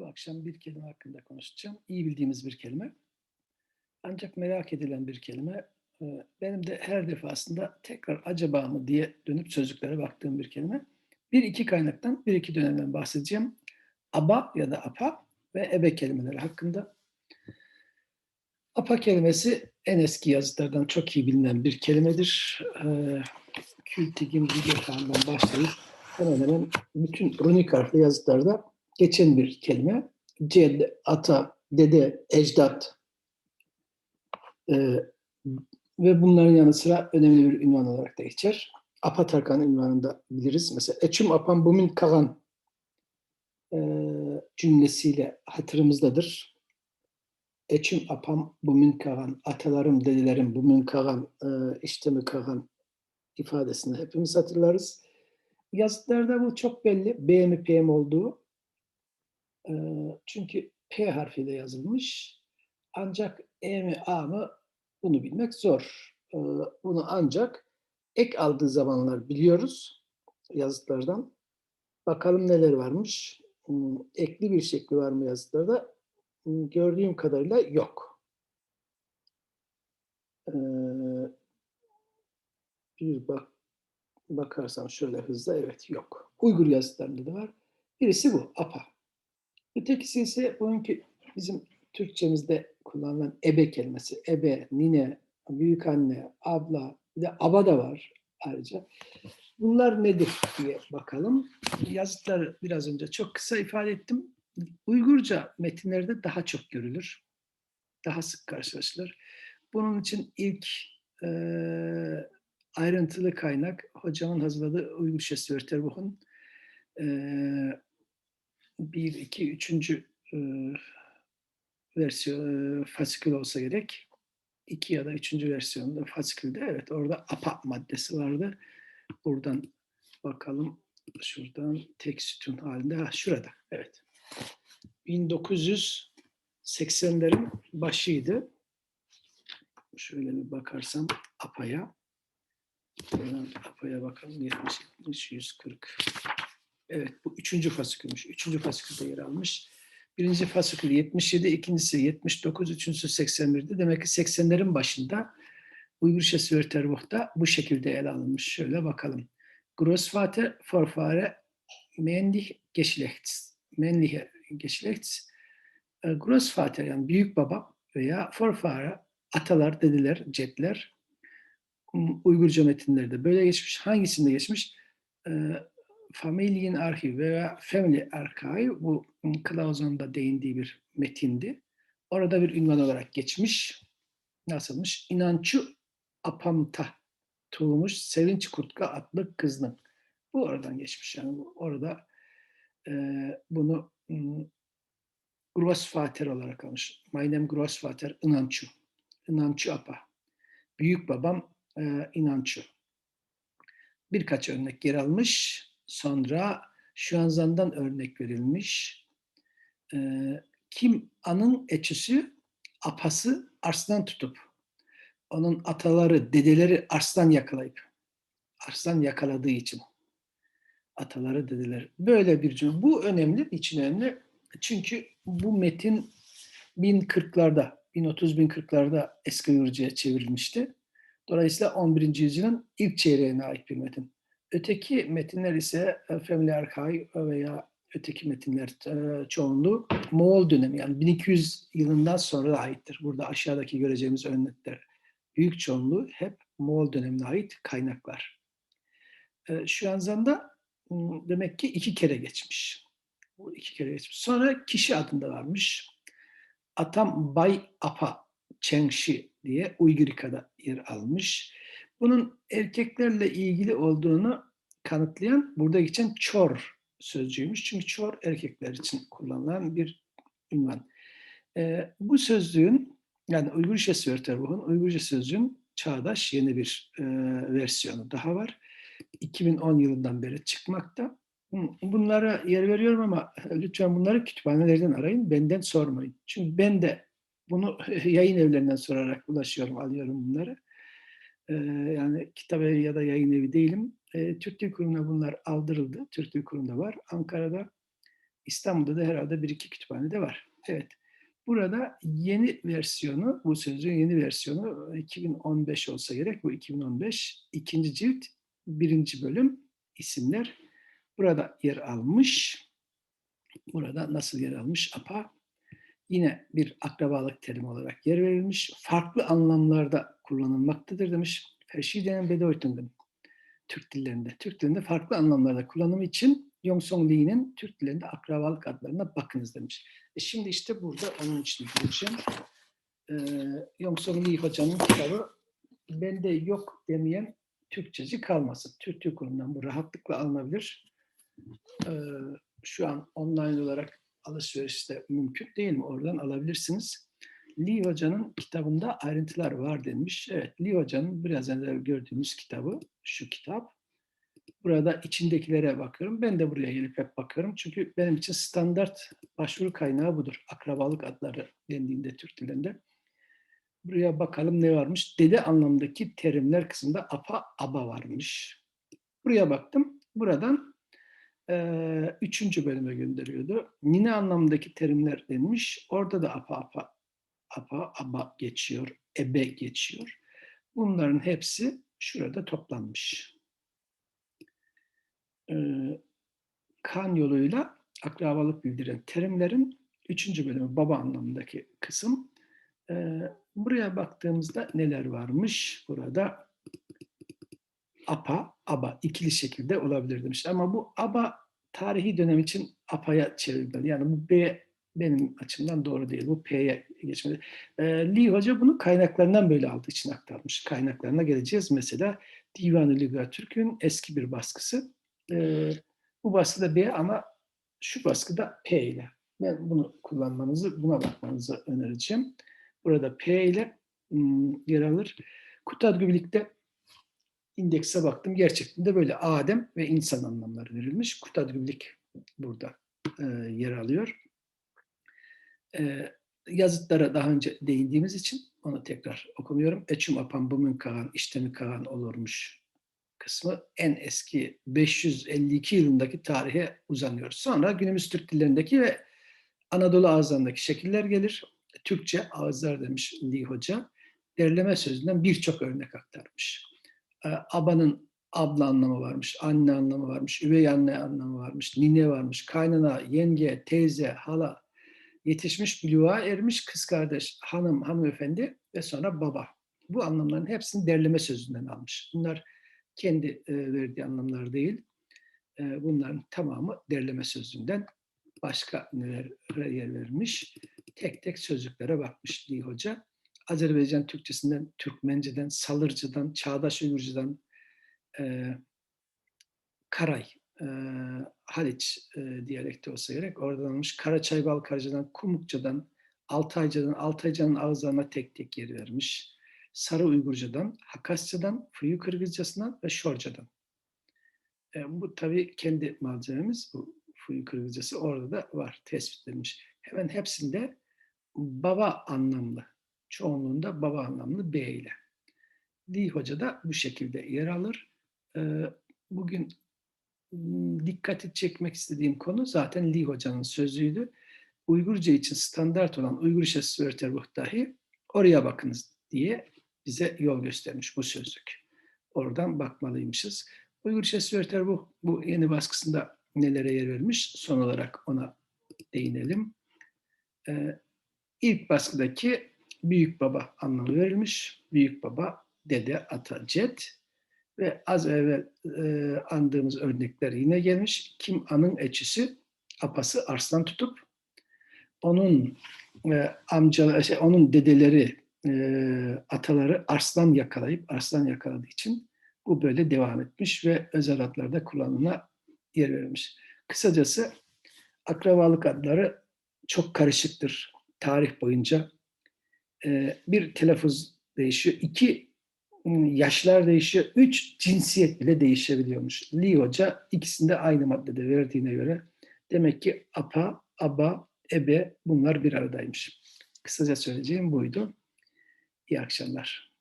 Bu akşam bir kelime hakkında konuşacağım. İyi bildiğimiz bir kelime. Ancak merak edilen bir kelime. Ee, Benim de her defasında tekrar acaba mı diye dönüp sözlüklere baktığım bir kelime. Bir iki kaynaktan, bir iki dönemden bahsedeceğim. Aba ya da apa ve ebe kelimeleri hakkında. Apa kelimesi en eski yazıtlardan çok iyi bilinen bir kelimedir. Ee, Kültigin Bilge Kağan'dan başlayıp hemen hemen bütün runik harfli yazıtlarda geçen bir kelime. Ced, ata, dede, ecdat ee, ve bunların yanı sıra önemli bir ünvan olarak da geçer. Apatarkan ünvanını da biliriz. Mesela Eçüm Apan Bumin Kagan e, cümlesiyle hatırımızdadır. Eçüm apam bumin kagan, atalarım, dedelerim bumin kagan, e, işte mi kagan ifadesini hepimiz hatırlarız. Yazıtlarda bu çok belli. B mi P mi olduğu. Çünkü P harfiyle yazılmış. Ancak E mi A mı bunu bilmek zor. Bunu ancak ek aldığı zamanlar biliyoruz yazıtlardan. Bakalım neler varmış. Hmm, Ekli bir şekli var mı yazıtlarda? Hmm, Gördüğüm kadarıyla yok. Bir bak bakarsam şöyle hızla evet yok. Uygur yazıtlarında da var. Birisi bu apa. Ötekisi ise bugünkü bizim Türkçemizde kullanılan ebe kelimesi. Ebe, nine, büyük anne, abla, bir de aba da var ayrıca. Bunlar nedir diye bakalım. Yazıtları biraz önce çok kısa ifade ettim. Uygurca metinlerde daha çok görülür. Daha sık karşılaşılır. Bunun için ilk e, ayrıntılı kaynak hocamın hazırladığı Uygur Şesi Örterbuch'un e, bir, iki, üçüncü e, versiyon, e, fasikül olsa gerek. İki ya da üçüncü versiyonda fasikülde evet orada apa maddesi vardı. Buradan bakalım. Şuradan tek sütun halinde. Ha, şurada. Evet. 1980'lerin başıydı. Şöyle bir bakarsam APA'ya. Buradan APA'ya bakalım. 70, 70, 140. Evet bu üçüncü fasikülmüş. Üçüncü fasikülde yer almış. Birinci fasikül 77, ikincisi 79, üçüncüsü 81'di. Demek ki 80'lerin başında Uygur Şesi ve Terbuh'ta bu şekilde ele alınmış. Şöyle bakalım. Großvater, Vorfahre, männlich Geschlechts. Männliche Geschlechts. E, Großvater yani büyük baba veya Vorfahre, atalar, dediler, cetler. Um, Uygurca metinlerde böyle geçmiş. Hangisinde geçmiş? Familienarchiv veya Family Archive bu Clausen'ın da değindiği bir metindi. Orada bir ünvan olarak geçmiş. Nasılmış? İnançı Apamta tuğmuş Sevinç Kurtka adlı kızının. Bu oradan geçmiş yani bu orada e, bunu m, Großvater olarak almış. Meinem Großvater İnançu. İnançu Apa. Büyük babam e, İnançu. Birkaç örnek yer almış. Sonra Şuanzan'dan örnek verilmiş. E, Kim An'ın eçüsü apası arslan tutup onun ataları, dedeleri arslan yakalayıp arslan yakaladığı için ataları, dedeleri. Böyle bir cümle. Bu önemli, için önemli. Çünkü bu metin 1040'larda, 1030-1040'larda eski Uygurca'ya çevrilmişti. Dolayısıyla 11. yüzyılın ilk çeyreğine ait bir metin. Öteki metinler ise e, Family Archive veya öteki metinler e, çoğunluğu Moğol dönemi yani 1200 yılından sonra aittir. Burada aşağıdaki göreceğimiz örnekler büyük çoğunluğu hep Moğol dönemine ait kaynaklar. E, şu anzanda demek ki iki kere geçmiş. Bu iki kere geçmiş. Sonra kişi adında varmış. Atam Bay Apa Çengşi diye Uygurika'da yer almış. Bunun erkeklerle ilgili olduğunu kanıtlayan burada geçen çor sözcüğümüş. Çünkü çor erkekler için kullanılan bir ünvan. E, bu sözlüğün yani Uygurca Sörterbuch'un Uygurca sözcüğün çağdaş yeni bir e, versiyonu daha var. 2010 yılından beri çıkmakta. Bunlara yer veriyorum ama lütfen bunları kütüphanelerden arayın, benden sormayın. Çünkü ben de bunu yayın evlerinden sorarak ulaşıyorum, alıyorum bunları. Ee, yani kitap ya da yayın evi değilim. Ee, Türk Dil Kurumu'na bunlar aldırıldı. Türk Dil Kurumu'nda var. Ankara'da, İstanbul'da da herhalde bir iki kütüphane de var. Evet. Burada yeni versiyonu, bu sözlüğün yeni versiyonu 2015 olsa gerek. Bu 2015 ikinci cilt birinci bölüm isimler burada yer almış. Burada nasıl yer almış? APA yine bir akrabalık terimi olarak yer verilmiş. Farklı anlamlarda kullanılmaktadır demiş. Verschiedenen Bedeutungen. Türk dillerinde. Türk dillerinde farklı anlamlarda kullanımı için Yongsong Lee'nin Türk dillerinde akrabalık adlarına bakınız demiş. E şimdi işte burada onun için gireceğim. Ee, Yongsong Lee hocanın kitabı bende yok demeyen Türkçeci kalmasın. Türk Türk bu rahatlıkla alınabilir. Ee, şu an online olarak alışverişte mümkün değil mi? Oradan alabilirsiniz. Lee Hoca'nın kitabında ayrıntılar var denmiş. Evet, Lee Hoca'nın biraz önce gördüğümüz kitabı, şu kitap. Burada içindekilere bakıyorum. Ben de buraya gelip hep bakıyorum. Çünkü benim için standart başvuru kaynağı budur. Akrabalık adları dendiğinde Türk dilinde. Buraya bakalım ne varmış. Dede anlamdaki terimler kısmında apa, aba varmış. Buraya baktım. Buradan e, üçüncü bölüme gönderiyordu. Nine anlamdaki terimler denmiş. Orada da apa, apa, apa, aba geçiyor. Ebe geçiyor. Bunların hepsi şurada toplanmış. E, kan yoluyla akrabalık bildiren terimlerin üçüncü bölümü baba anlamındaki kısım. E, buraya baktığımızda neler varmış? Burada apa, aba ikili şekilde olabilir demiş. Ama bu aba tarihi dönem için apa'ya çevrilmeli. Yani bu B benim açımdan doğru değil. Bu P'ye geçmeli. E, Lee Hoca bunu kaynaklarından böyle aldığı için aktarmış. Kaynaklarına geleceğiz. Mesela Divan-ı Lügatürk'ün eski bir baskısı. E, bu baskıda B ama şu baskıda P ile. Ben bunu kullanmanızı, buna bakmanızı önereceğim. Burada P ile ım, yer alır. Kutadgü birlikte indekse baktım. Gerçekten de böyle Adem ve insan anlamları verilmiş. Kutadgüblik burada e, yer alıyor. E, yazıtlara daha önce değindiğimiz için onu tekrar okumuyorum. Eçüm apan bumün kalan, iştemi kalan olurmuş kısmı en eski 552 yılındaki tarihe uzanıyor. Sonra günümüz Türk dillerindeki ve Anadolu ağızlarındaki şekiller gelir. Türkçe ağızlar demiş Lee Hoca. Derleme sözünden birçok örnek aktarmış. Ee, Abanın abla anlamı varmış, anne anlamı varmış, üvey anne anlamı varmış, nine varmış, kaynana, yenge, teyze, hala, yetişmiş, buluğa ermiş kız kardeş, hanım, hanımefendi ve sonra baba. Bu anlamların hepsini derleme sözünden almış. Bunlar kendi e, verdiği anlamlar değil. E, bunların tamamı derleme sözünden başka nelere yer vermiş. Tek tek sözlüklere bakmış Lee Hoca. Azerbaycan Türkçesinden, Türkmenceden, Salırcıdan, Çağdaş Uygurcudan, e, Karay, e, Haliç e, diyalekti olsa gerek. Oradan almış. Karaçay Balkarcı'dan, Kumukça'dan, Altayca'dan, Altayca'nın ağızlarına tek tek yer vermiş. Sarı Uygurcadan, Hakasça'dan, Fuyu Kırgızcasından ve Şorca'dan. E, bu tabii kendi malzememiz. Bu Fuyu Kırgızcası orada da var, tespit edilmiş. Hemen hepsinde baba anlamlı, çoğunluğunda baba anlamlı B ile. Lee Hoca da bu şekilde yer alır. E, bugün dikkati çekmek istediğim konu zaten Lee Hoca'nın sözüydü. Uygurca için standart olan Uygur Şası Örterbuh dahi oraya bakınız diye bize yol göstermiş bu sözlük. Oradan bakmalıymışız. Uygur Şası Örterbuh bu yeni baskısında nelere yer vermiş? Son olarak ona değinelim. Ee, ilk baskıdaki büyük baba anlamı verilmiş. Büyük baba, dede, ata, cet ve az evvel e, andığımız örnekler yine gelmiş. Kim anın eçisi, apası arslan tutup onun e, amcaları, şey, onun dedeleri, e, ataları arslan yakalayıp arslan yakaladığı için bu böyle devam etmiş ve özel adlarda kullanımına yer verilmiş. Kısacası akrabalık adları çok karışıktır tarih boyunca. E, bir telaffuz değişiyor. iki yaşlar değişiyor. Üç cinsiyet bile değişebiliyormuş. Lee Hoca ikisini de aynı maddede verdiğine göre demek ki apa, aba, ebe bunlar bir aradaymış. Kısaca söyleyeceğim buydu. İyi akşamlar.